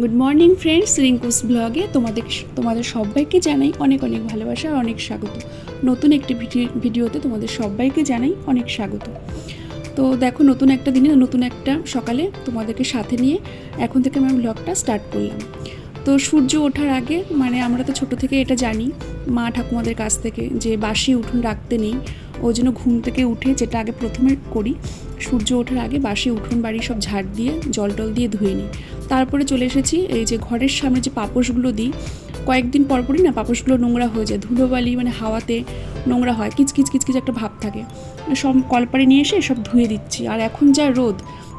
Good morning friends Rinku's ব্লগে তোমাদের তোমাদের সবাইকে জানাই অনেক অনেক ভালোবাসা আর অনেক স্বাগত। নতুন একটি ভিডি- ভিডিওতে তোমাদের সবাইকে জানাই অনেক স্বাগত। তো দেখো, নতুন একটা দিনে নতুন একটা সকালে তোমাদেরকে সাথে নিয়ে এখন থেকে আমি ব্লগটা স্টার্ট করলাম। তো সূর্য ওঠার আগে মানে আমরা তো ছোট থেকে এটা জানি, মা ঠাকুমাদের কাছ থেকে যে বাসি উঠুন রাখতে নেই ওই জন্য ঘুম থেকে উঠে যেটা আগে প্রথমে করি, সূর্য ওঠার আগে বাসি উঠোন বাড়ি সব ঝাড় দিয়ে, জল টল দিয়ে ধুয়ে নিই। তারপরে চলে এসেছি এই যে ঘরের সামনে যে পাপোশগুলো দিই, কয়েকদিন পর পরই না পাপোশগুলো নোংরা হয়ে যায়, ধুলোবালি মানে হাওয়াতে নোংরা হয় কিচকিচ কিচকিচ একটা ভাব থাকে। সব কলপারে নিয়ে এসে সব ধুয়ে দিচ্ছি, আর এখন যা রোদ,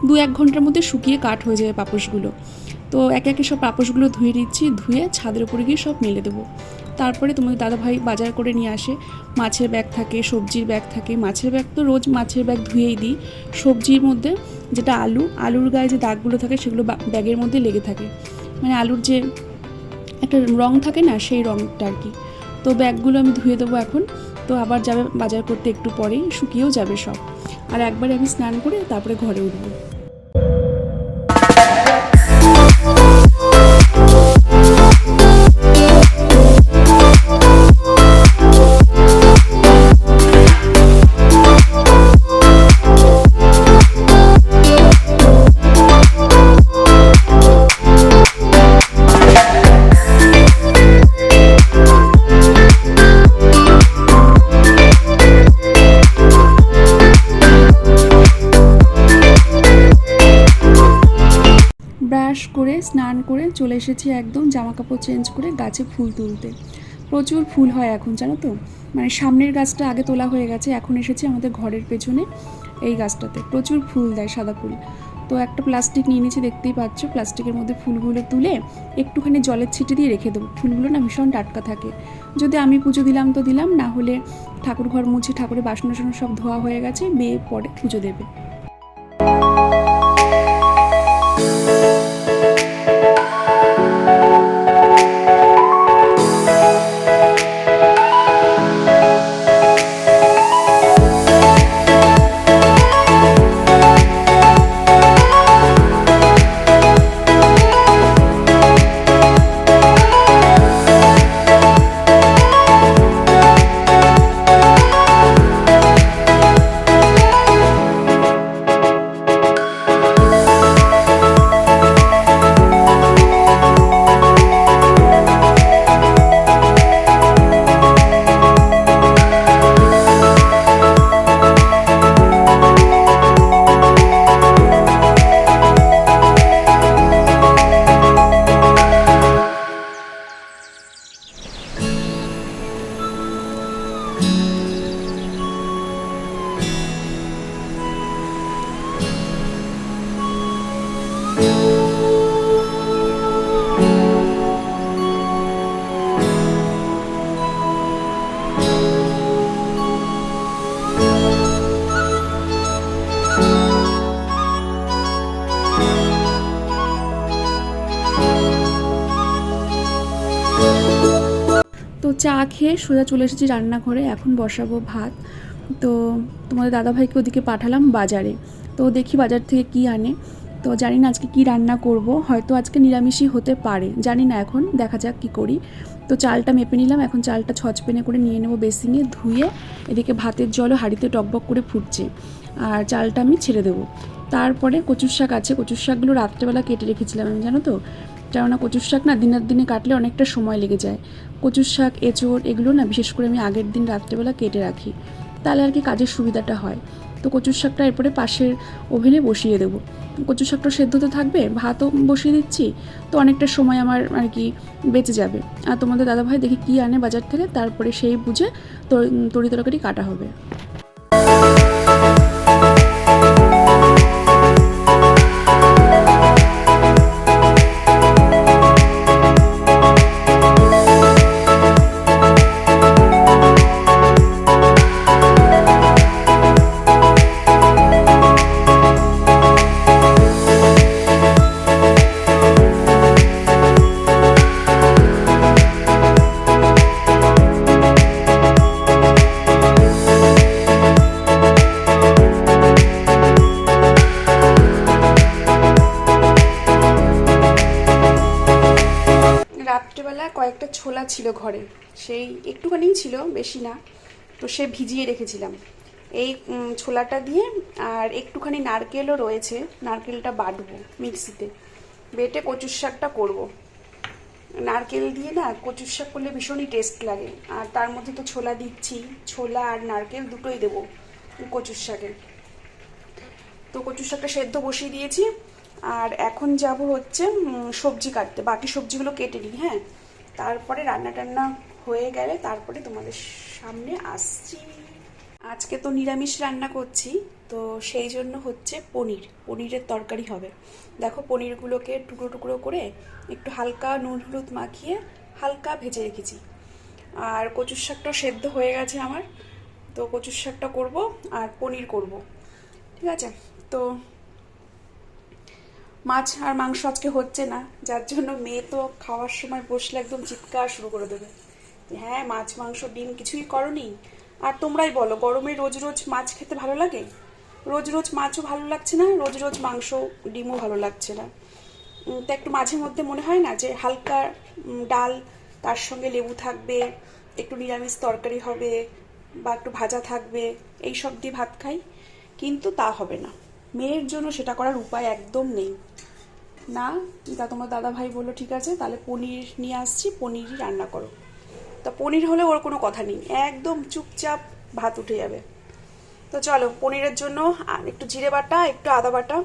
দু এক ঘণ্টার মধ্যে শুকিয়ে কাঠ হয়ে যায় পাপোশগুলো। তো একে একে সব পাপোশগুলো ধুয়ে দিচ্ছি ধুয়ে ছাদের উপরে গিয়ে সব মেলে দেবো। তারপরে তোমাদের দাদাভাই বাজার করে নিয়ে আসে। মাছের ব্যাগ থাকে, সবজির ব্যাগ থাকে। মাছের ব্যাগ তো রোজ মাছের ব্যাগ ধুয়েই দিই। সবজির মধ্যে যেটা আলু, আলুর গায়ে যে দাগগুলো থাকে সেগুলো ব্যাগের মধ্যে লেগে থাকে। মানে আলুর যে একটা রং থাকে না, সেই রংটা আর কি। তো ব্যাগগুলো আমি ধুয়ে দেবো এখন। তো আবার যাবে বাজার করতে একটু পরেই, শুকিয়েও যাবে সব। আর একবারে আমি স্নান করে তারপরে ঘরে উঠবো। ব্রাশ করে, স্নান করে চলে এসেছি একদম জামা কাপড় চেঞ্জ করে গাছে ফুল তুলতে। প্রচুর ফুল হয় এখন, জানো তো? মানে সামনের গাছটা আগে তোলা হয়ে গেছে, এখন এসেছি আমাদের ঘরের পেছনে এই গাছটাতে। প্রচুর ফুল দেয় সাদা ফুল। তো একটা প্লাস্টিক নিয়ে নিয়েছি, দেখতেই পাচ্ছ। প্লাস্টিকের মধ্যে ফুলগুলো তুলে একটুখানি জলের ছিটে দিয়ে রেখে দেবো। ফুলগুলো না ভীষণ টাটকা থাকে। যদি আমি পুজো দিলাম তো দিলাম, না হলে ঠাকুর ঘর মুছে ঠাকুরের বাসন সব ধোয়া হয়ে গেছে মেয়ে পরে পুজো দেবে। চা খেয়ে সোজা চলে এসেছি রান্নাঘরে, এখন বসাবো ভাত। তো তোমাদের দাদাভাইকে ওদিকে পাঠালাম বাজারে। তো দেখি বাজার থেকে কি আনে। তো জানি না আজকে কি রান্না করব, হয়তো আজকে নিরামিষই হতে পারে, জানি না এখন, দেখা যাক কি করি। তো চালটা মেপে নিলাম, এখন চালটা ছচপেনে করে নিয়ে নেব বেসিংয়ে ধুয়ে এদিকে ভাতের জলও হাঁড়িতে টকবক করে ফুটছে। আর চালটা আমি ছেড়ে দেবো। তারপরে কচুর শাক আছে, কচুর শাকগুলো রাত্রেবেলা কেটে রেখেছিলাম আমি, জানো তো? কেননা কচুর শাক না দিনের দিনে কাটলে অনেকটা সময় লেগে যায়। কচুর শাক, এঁচড় এগুলো না বিশেষ করে আমি আগের দিন রাত্রেবেলা কেটে রাখি। তাহলে আর কি কাজের সুবিধাটা হয়। তো কচুর শাকটা এরপরে পাশের ওভেনে বসিয়ে দেবো। কচুর শাকটা সেদ্ধ তো থাকবে, ভাতও বসিয়ে দিচ্ছি, তো অনেকটা সময় আমার আর কি বেঁচে যাবে। আর তোমাদের দাদাভাই দেখি কী আনে বাজার থেকে, তারপরে সেই বুঝে তরি তরকারি কাটা হবে। ছোলা ঘরে। সেই একটুখানিই ছিল, বেশি না। তো সে ভিজিয়ে রেখেছিলাম। এই ছোলাটা দিয়ে আর একটুখানি নারকেলও রয়েছে। নারকেলটা বাটবো মিক্সিতে। বেটে কচুর শাকটা করব। নারকেল দিয়ে না কচুর শাক করলে ভীষণই টেস্ট লাগে। আর তার মধ্যে তো ছোলা দিচ্ছি। ছোলা আর নারকেল দুটোই দেবো কচুর শাকে। তো কচুর শাকটা সেদ্ধ বসিয়ে দিয়েছি। আর এখন যাব হচ্ছে সবজি কাটতে। বাকি সবজিগুলো কেটে নিই হ্যাঁ? তারপরে রান্না টান্না হয়ে গেলে তারপরে তোমাদের সামনে আসছি। আজকে তো নিরামিষ রান্না করছি, তো সেই জন্য হচ্ছে পনির। পনিরের তরকারি হবে। দেখো পনিরগুলোকে টুকরো টুকরো করে একটু হালকা নুন হলুদ মাখিয়ে হালকা ভেজে রেখেছি। আর কচুর শাকটা সেদ্ধ হয়ে গেছে আমার। তো কচুর শাকটা করব আর পনির করব। ঠিক আছে? তো মাছ আর মাংস আজকে হচ্ছে না। যার জন্য মেয়ে তো খাওয়ার সময় বসলে একদম চিৎকার শুরু করে দেবে। হ্যাঁ মাছ, মাংস, ডিম কিছুই করনি। আর তোমরাই বলো, গরমে রোজ রোজ মাছ খেতে ভালো লাগে? রোজ রোজ মাছও ভালো লাগছে না, রোজ রোজ মাংস, ডিমও ভালো লাগছে না। তো একটু মাঝে মধ্যে মনে হয় না যে হালকা ডাল তার সঙ্গে লেবু থাকবে, একটু নিরামিষ তরকারি হবে বা একটু ভাজা থাকবে এই সব দিয়ে ভাত খাই। কিন্তু তা হবে না। মেয়ের জন্য সেটা করার উপায় একদম নেই। না তা তোমার দাদা ভাই বলল, ঠিক আছে, তাহলে পনির নিয়ে আসছি, পনিরই রান্না করো। তা পনির হলে ওর কোনো কথা নেই, একদম চুপচাপ ভাত উঠে যাবে। তো চলো, পনিরের জন্য একটু জিরে বাটা, একটু আদা বাটা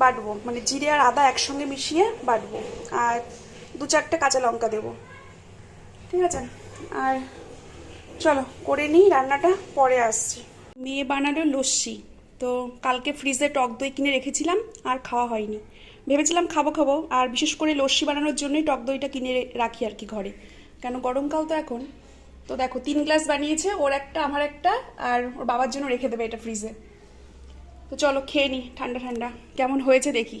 বাটবো মানে জিরে আর আদা একসঙ্গে মিশিয়ে বাটবো। আর দু চারটে কাঁচা লঙ্কা দেবো। ঠিক আছে? আর চলো, করে নিই রান্নাটা, পরে আসছি। মেয়ে বানালো লস্যি, তো কালকে ফ্রিজে টক দই কিনে রেখেছিলাম, আর খাওয়া হয়নি। ভেবেছিলাম খাব খাব, আর বিশেষ করে লস্যি বানানোর জন্যই টক দইটা কিনে রাখি আর কি ঘরে। কেন গরমকাল তো এখন। তো দেখো, তিন গ্লাস বানিয়েছে, ওর একটা, আমার একটা, আর ওর বাবার জন্য রেখে দেবে এটা ফ্রিজে তো চলো খেয়ে নি, ঠান্ডা ঠান্ডা। কেমন হয়েছে দেখি।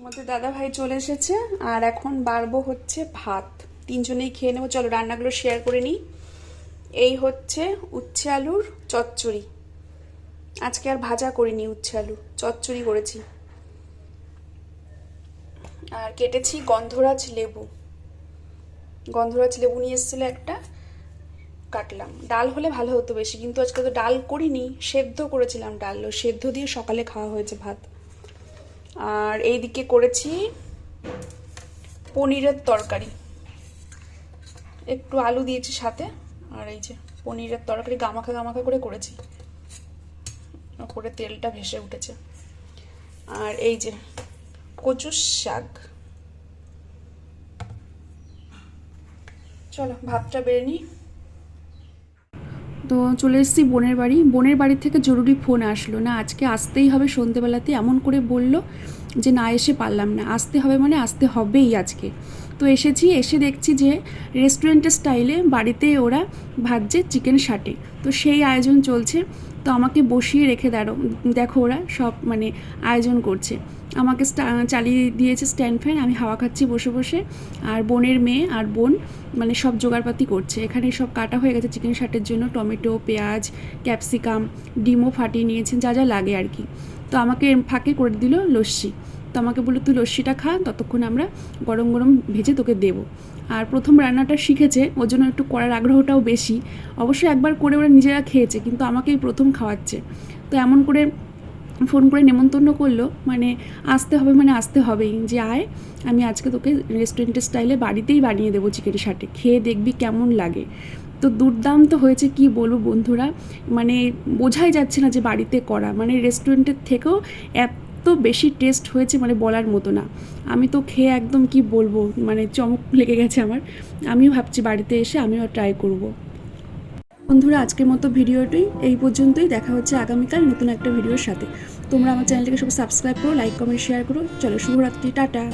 তোমাদের দাদা ভাই চলে এসেছে, আর এখন বাড়বো হচ্ছে ভাত। তিনজনেই খেয়ে নেব। চলো, রান্নাগুলো শেয়ার করে নিই। এই হচ্ছে উচ্ছে আলুর চচ্চড়ি। আজকে আর ভাজা করিনি উচ্ছে আলু, চচ্চড়ি করেছি। আর কেটেছি গন্ধরাজ লেবু। গন্ধরাজ লেবু নিয়ে এসেছিল একটা, কাটলাম। ডাল হলে ভালো হতো বেশি, কিন্তু আজকে তো ডাল করিনি, সেদ্ধ করেছিলাম ডাল। সেদ্ধ দিয়ে সকালে খাওয়া হয়েছে ভাত। আর এইদিকে করেছি পনিরের তরকারি। একটু আলু দিয়েছি সাথে, আর এই যে পনিরের তরকারি গামাখা গামাখা করে করেছি। করে তেলটা ভেসে উঠেছে। আর এই যে কচুর শাক। চলো, ভাতটা বেড়ে নিই। তো চলে এসেছি বোনের বাড়ি। বোনের বাড়ি থেকে জরুরি ফোন আসলো না, আজকে আসতেই হবে সন্ধেবেলাতে। এমন করে বলল যে, না, এসে পারলাম না। আসতে হবে মানে আসতে হবেই আজকে। তো এসেছি, এসে দেখছি যে, রেস্টুরেন্টের স্টাইলে বাড়িতে ওরা ভাজছে চিকেন শাটে তো সেই আয়োজন চলছে। তো আমাকে বসিয়ে রেখে দাঁড়ো। দেখো ওরা সব মানে আয়োজন করছে। আমাকে চালিয়ে দিয়েছে স্ট্যান্ড ফ্যান আমি হাওয়া খাচ্ছি বসে বসে। আর বোনের মেয়ে আর বোন মানে সব জোগাড়পাতি করছে। এখানে সব কাটা হয়ে গেছে চিকেন শাটের জন্য, টমেটো, পেঁয়াজ ক্যাপসিকাম ডিমও ফাটিয়ে নিয়েছেন যা যা লাগে আর কি। তো আমাকে ফাঁকে করে দিল লস্যি। তো আমাকে বলল, তুই লস্যিটা খা, ততক্ষণ আমরা গরম গরম ভেজে তোকে দেবো। আর প্রথম রান্নাটা শিখেছে, ওর জন্য একটু করার আগ্রহটাও বেশি। অবশ্যই একবার করে ওরা নিজেরা খেয়েছে, কিন্তু আমাকেই প্রথম খাওয়াচ্ছে। তো এমন করে ফোন করে নেমন্তন্ন করল মানে আসতে হবে মানে আসতে হবেই, যে আয়, আমি আজকে তোকে রেস্টুরেন্টের স্টাইলে বাড়িতেই বানিয়ে দেবো চিকেন শাটে খেয়ে দেখবি কেমন লাগে। তো দুর্দান্ত হয়েছে, কি বলব বন্ধুরা মানে বোঝাই যাচ্ছে না যে বাড়িতে করা মানে রেস্টুরেন্টের থেকেও এত বেশি টেস্ট হয়েছে মানে বলার মতো না। আমি তো খেয়ে একদম কি বলব মানে চমক লেগে গেছে আমার। আমিও ভাবছি বাড়িতে এসে আমিও ট্রাই করব। বন্ধুরা, আজকের মতো ভিডিওটি এই পর্যন্তই। দেখা হচ্ছে আগামীকাল নতুন একটা ভিডিওর সাথে। তোমরা আমার চ্যানেলটিকে সব সাবস্ক্রাইব করো লাইক কমেন্ট শেয়ার করো। চলো, শুভরাত্রি, টাটা।